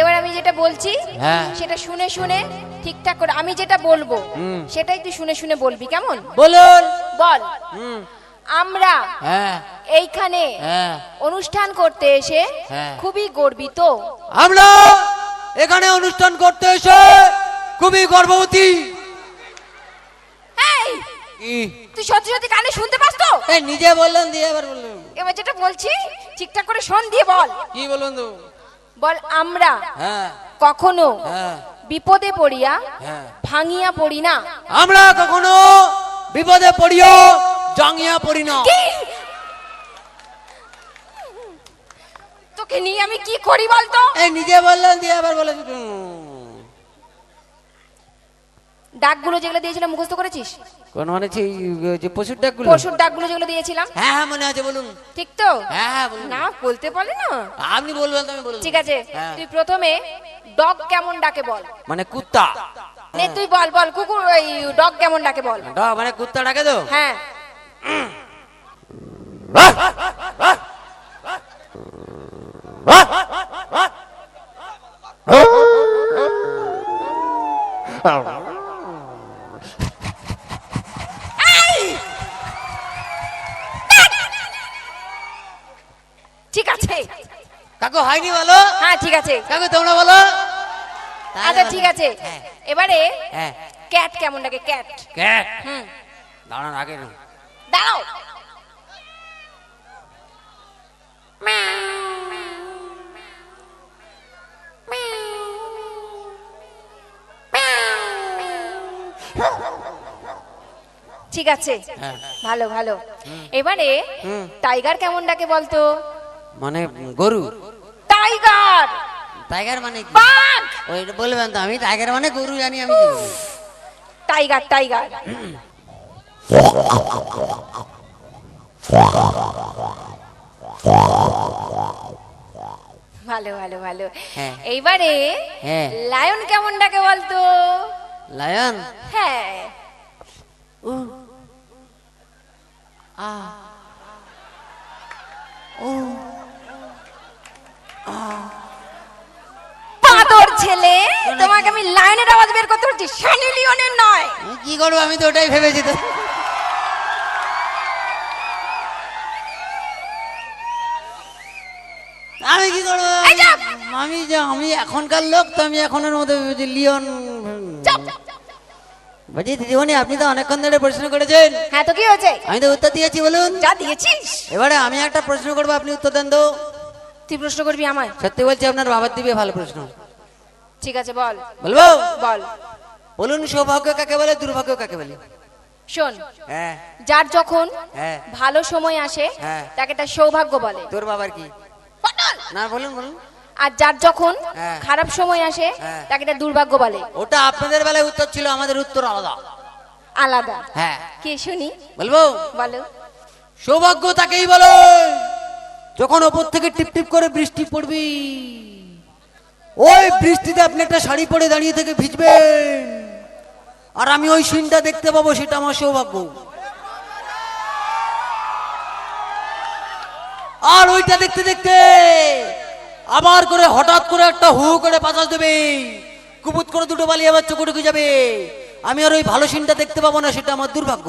এবার আমি যেটা বলছি হ্যাঁ। সেটা শুনে শুনে ঠিকঠাক করে আমি যেটা বলব সেটাই তুই শুনে শুনে বলবি কেমন? বলুন। বল। আমরা হ্যাঁ। এইখানে হ্যাঁ। অনুষ্ঠান করতে এসে। খুবই গর্বিত। আমরা এখানে অনুষ্ঠান করতে এসে খুবই গর্ভবতী। তুই সত্যি সত্যি কানে শুনতে পাস তো? নিজে বললেন দিয়ে এবার বললেন। এবার যেটা বলছি ঠিকঠাক করে শোন দিয়ে বল। কি বলুন তো? বল আমরা। হ্যাঁ। কখনো হ্যাঁ। বিপদে পড়িয়া হ্যাঁ। ভাঙিয়া পড়ি না। আমরা কখনো বিপদে পড়িও জাঙ্গিয়া পড়ি না। তোকে নিয়ে আমি কি করি বলতো? এই নিজে বললাম দিয়ে আবার বলে। ডাকগুলো যেগুলো দিয়েছিলাম মুখস্থ করেছিস? কোন মানে সেই যে পশুর ডাকগুলো? পশুর ডাকগুলো যেগুলো দিয়েছিলাম। হ্যাঁ হ্যাঁ মনে আছে বলুন। ঠিক তো? হ্যাঁ হ্যাঁ বলুন। না বলতে পারলি না। আপনি বলবেন আমি বলব। ঠিক আছে। হ্যাঁ। তুই প্রথমে ডগ কেমন ডাকে বল। মানে কুত্তা। নে তুই বল বল কুকুর ওই ডগ কেমন ডাকে বল। ডা- মানে কুত্তা ডাকে তো? হ্যাঁ। ঠিক আছে। কাকু হয়নি বলো? হ্যাঁ ঠিক আছে। কাকু তোমরা বলো? আচ্ছা ঠিক আছে। হ্যাঁ। এবারে হ্যাঁ। ক্যাট কেমন ডাকে? ক্যাট। ক্যাট? হুম। দাঁড়ান আগে দাঁড়াও। ঠিক আছে। হ্যাঁ। ভালো ভালো। এবারে টাইগার কেমন ডাকে বলতো? মানে গরু। টাইগার। টাইগার মানে কি? বাঘ। ওই বলবেন তো আমি টাইগার মানে গরু জানি আমি টাইগার টাইগার। ভালো ভালো ভালো। হ্যাঁ। এইবারে হ্যাঁ। লায়ন কেমন ডাকে বলতো? লায়ন? হ্যাঁ। উ। আ। তোমাকে আমি লাইনের আওয়াজ বের করতে বলছি সানি লিওনের নয়। কি করব আমি তো ওটাই ভেবেছি তো। আমি কি করব। আমি যে আমি এখনকার লোক তো আমি এখনের মধ্যে ভেবেছি লিওন। বলছি দিদিমণি আপনি তো অনেকক্ষণ ধরে প্রশ্ন করেছেন। হ্যাঁ তো কি হয়েছে? আমি তো উত্তর দিয়েছি বলুন। যা দিয়েছিস। এবারে আমি একটা প্রশ্ন করব আপনি উত্তর দেন তো। তুই প্রশ্ন করবি আমায়। সত্যি বলছি আপনার বাবার দিবে ভালো প্রশ্ন। ঠিক আছে বল। বলব? বল। বলুন সৌভাগ্য কাকে বলে দুর্ভাগ্য কাকে বলে? শোন হ্যাঁ। যার যখন হ্যাঁ। ভালো সময় আসে হ্যাঁ। তাকে তার সৌভাগ্য বলে। তোর বাবার কি? না বলুন বলুন। আর যার যখন। খারাপ সময় আসে। তাকে তার দুর্ভাগ্য বলে। ওটা আপনাদের বেলায় উত্তর ছিল আমাদের উত্তর আলাদা। আলাদা। হ্যাঁ। কে শুনি? বলব? বলো। সৌভাগ্য তাকেই বলে যখন ওপর থেকে টিপ টিপ করে বৃষ্টি পড়বি। ওই বৃষ্টিতে আপনি একটা শাড়ি পরে দাঁড়িয়ে থেকে ভিজবেন। আর আমি ওই সিনটা দেখতে পাবো, সেটা আমার সৌভাগ্য। আর ওইটা দেখতে দেখতে আবার করে হঠাৎ করে একটা হু করে বাতাস দেবে। কুপুত করে দুটো বালি আবার চোখে ঢুকে যাবে। আমি আর ওই ভালো সিনটা দেখতে পাবো না, সেটা আমার দুর্ভাগ্য।